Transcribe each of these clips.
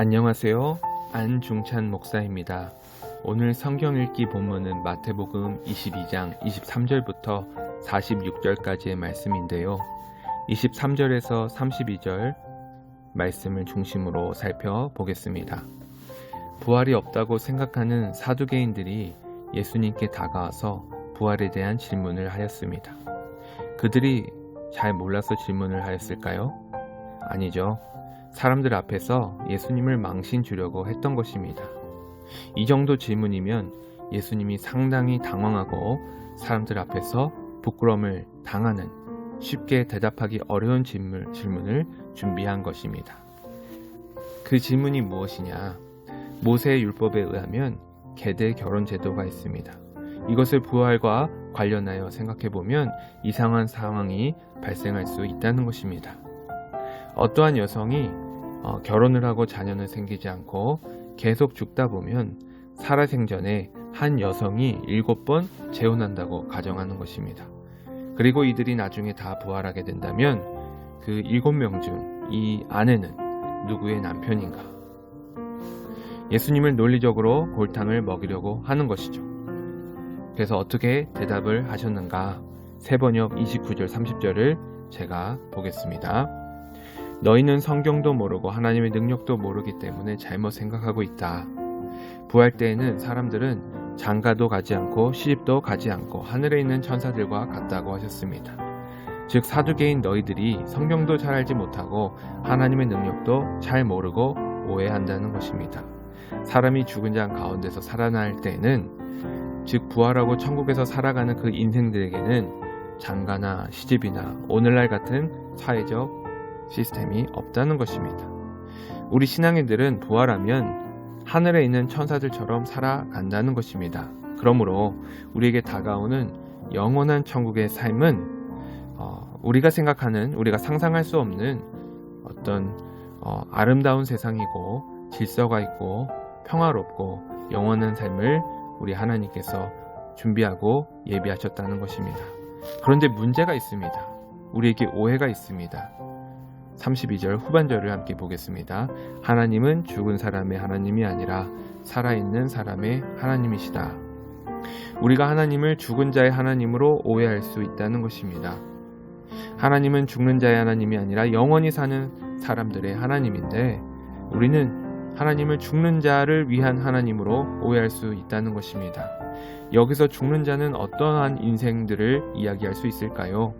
안녕하세요. 안중찬 목사입니다. 오늘 성경 읽기 본문은 마태복음 22장 23절부터 46절까지의 말씀인데요. 23절에서 32절 말씀을 중심으로 살펴보겠습니다. 부활이 없다고 생각하는 사두개인들이 예수님께 다가와서 부활에 대한 질문을 하였습니다. 그들이 잘 몰라서 질문을 하였을까요? 아니죠. 사람들 앞에서 예수님을 망신 주려고 했던 것입니다. 이 정도 질문이면 예수님이 상당히 당황하고 사람들 앞에서 부끄러움을 당하는 쉽게 대답하기 어려운 질문, 질문을 준비한 것입니다. 그 질문이 무엇이냐? 모세의 율법에 의하면 계대 결혼 제도가 있습니다. 이것을 부활과 관련하여 생각해 보면 이상한 상황이 발생할 수 있다는 것입니다. 어떠한 여성이 어, 결혼을 하고 자녀는 생기지 않고 계속 죽다 보면 살아생전에 한 여성이 일곱 번 재혼한다고 가정하는 것입니다. 그리고 이들이 나중에 다 부활하게 된다면 그 일곱 명 중 이 아내는 누구의 남편인가? 예수님을 논리적으로 골탕을 먹이려고 하는 것이죠. 그래서 어떻게 대답을 하셨는가? 세번역 29절 30절을 제가 보겠습니다. 너희는 성경도 모르고 하나님의 능력도 모르기 때문에 잘못 생각하고 있다. 부활 때에는 사람들은 장가도 가지 않고 시집도 가지 않고 하늘에 있는 천사들과 같다고 하셨습니다. 즉 사두개인 너희들이 성경도 잘 알지 못하고 하나님의 능력도 잘 모르고 오해한다는 것입니다. 사람이 죽은 자 가운데서 살아날 때에는 즉 부활하고 천국에서 살아가는 그 인생들에게는 장가나 시집이나 오늘날 같은 사회적 시스템이 없다는 것입니다. 우리 신앙인들은 부활하면 하늘에 있는 천사들처럼 살아간다는 것입니다. 그러므로 우리에게 다가오는 영원한 천국의 삶은 어, 우리가 생각하는 우리가 상상할 수 없는 어떤 어, 아름다운 세상이고 질서가 있고 평화롭고 영원한 삶을 우리 하나님께서 준비하고 예비하셨다는 것입니다. 그런데 문제가 있습니다. 우리에게 오해가 있습니다. 32절 후반절을 함께 보겠습니다. 하나님은 죽은 사람의 하나님이 아니라 살아있는 사람의 하나님이시다. 우리가 하나님을 죽은 자의 하나님으로 오해할 수 있다는 것입니다. 하나님은 죽는 자의 하나님이 아니라 영원히 사는 사람들의 하나님인데 우리는 하나님을 죽는 자를 위한 하나님으로 오해할 수 있다는 것입니다. 여기서 죽는 자는 어떠한 인생들을 이야기할 수 있을까요?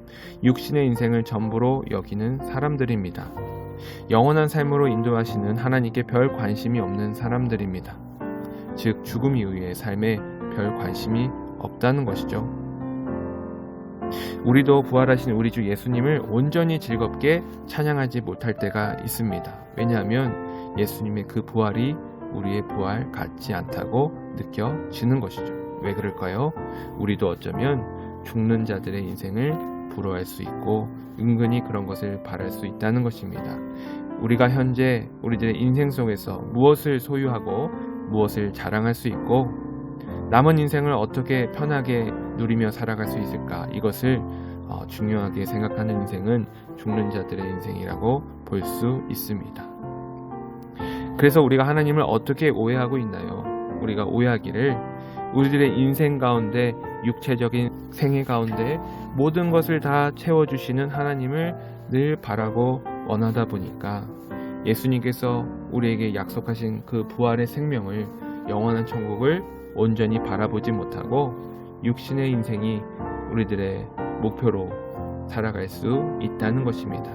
육신의 인생을 전부로 여기는 사람들입니다. 영원한 삶으로 인도하시는 하나님께 별 관심이 없는 사람들입니다. 즉, 죽음 이후의 삶에 별 관심이 없다는 것이죠. 우리도 부활하신 우리 주 예수님을 온전히 즐겁게 찬양하지 못할 때가 있습니다. 왜냐하면 예수님의 그 부활이 우리의 부활 같지 않다고 느껴지는 것이죠. 왜 그럴까요? 우리도 어쩌면 죽는 자들의 인생을 부러워할 수 있고 은근히 그런 것을 바랄 수 있다는 것입니다. 우리가 현재 우리들의 인생 속에서 무엇을 소유하고 무엇을 자랑할 수 있고 남은 인생을 어떻게 편하게 누리며 살아갈 수 있을까 이것을 어, 중요하게 생각하는 인생은 죽는 자들의 인생이라고 볼 수 있습니다. 그래서 우리가 하나님을 어떻게 오해하고 있나요? 우리가 오해하기를 우리들의 인생 가운데 육체적인 생애 가운데 모든 것을 다 채워주시는 하나님을 늘 바라고 원하다 보니까 예수님께서 우리에게 약속하신 그 부활의 생명을 영원한 천국을 온전히 바라보지 못하고 육신의 인생이 우리들의 목표로 살아갈 수 있다는 것입니다.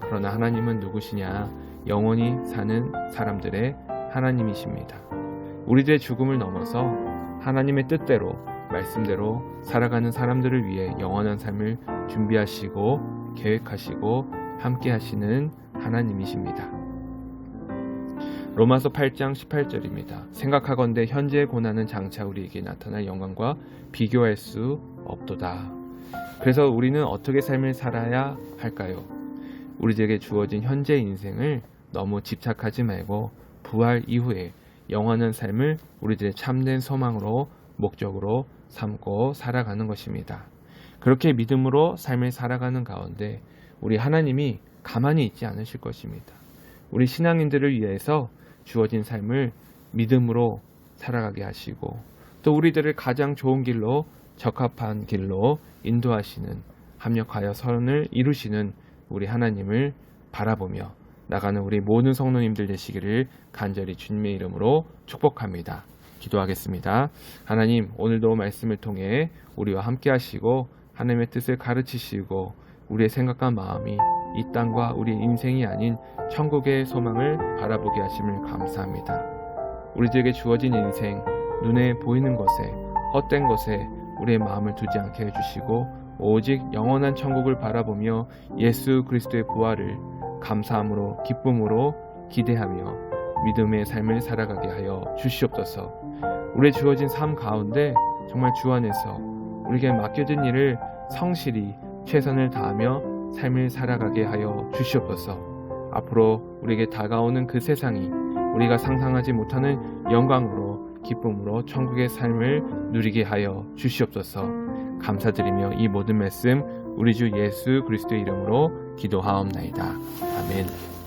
그러나 하나님은 누구시냐? 영원히 사는 사람들의 하나님이십니다. 우리들의 죽음을 넘어서 하나님의 뜻대로 말씀대로 살아가는 사람들을 위해 영원한 삶을 준비하시고 계획하시고 함께 하시는 하나님이십니다. 로마서 8장 18절입니다. 생각하건대 현재의 고난은 장차 우리에게 나타날 영광과 비교할 수 없도다. 그래서 우리는 어떻게 삶을 살아야 할까요? 우리에게 주어진 현재 인생을 너무 집착하지 말고 부활 이후에 영원한 삶을 우리들의 참된 소망으로 목적으로 삼고 살아가는 것입니다. 그렇게 믿음으로 삶을 살아가는 가운데 우리 하나님이 가만히 있지 않으실 것입니다. 우리 신앙인들을 위해서 주어진 삶을 믿음으로 살아가게 하시고 또 우리들을 가장 좋은 길로 적합한 길로 인도하시는 합력하여 선을 이루시는 우리 하나님을 바라보며 나가는 우리 모든 성도님들 되시기를 간절히 주님의 이름으로 축복합니다. 기도하겠습니다. 하나님, 오늘도 말씀을 통해 우리와 함께 하시고 하나님의 뜻을 가르치시고 우리의 생각과 마음이 이 땅과 우리의 인생이 아닌 천국의 소망을 바라보게 하심을 감사합니다. 우리들에게 주어진 인생, 눈에 보이는 것에, 헛된 것에 우리의 마음을 두지 않게 해주시고 오직 영원한 천국을 바라보며 예수 그리스도의 부활을 감사함으로 기쁨으로 기대하며 믿음의 삶을 살아가게 하여 주시옵소서. 우리의 주어진 삶 가운데 정말 주 안에서 우리에게 맡겨진 일을 성실히 최선을 다하며 삶을 살아가게 하여 주시옵소서. 앞으로 우리에게 다가오는 그 세상이 우리가 상상하지 못하는 영광으로 기쁨으로 천국의 삶을 누리게 하여 주시옵소서. 감사드리며 이 모든 말씀 우리 주 예수 그리스도의 이름으로 기도하옵나이다. 아멘.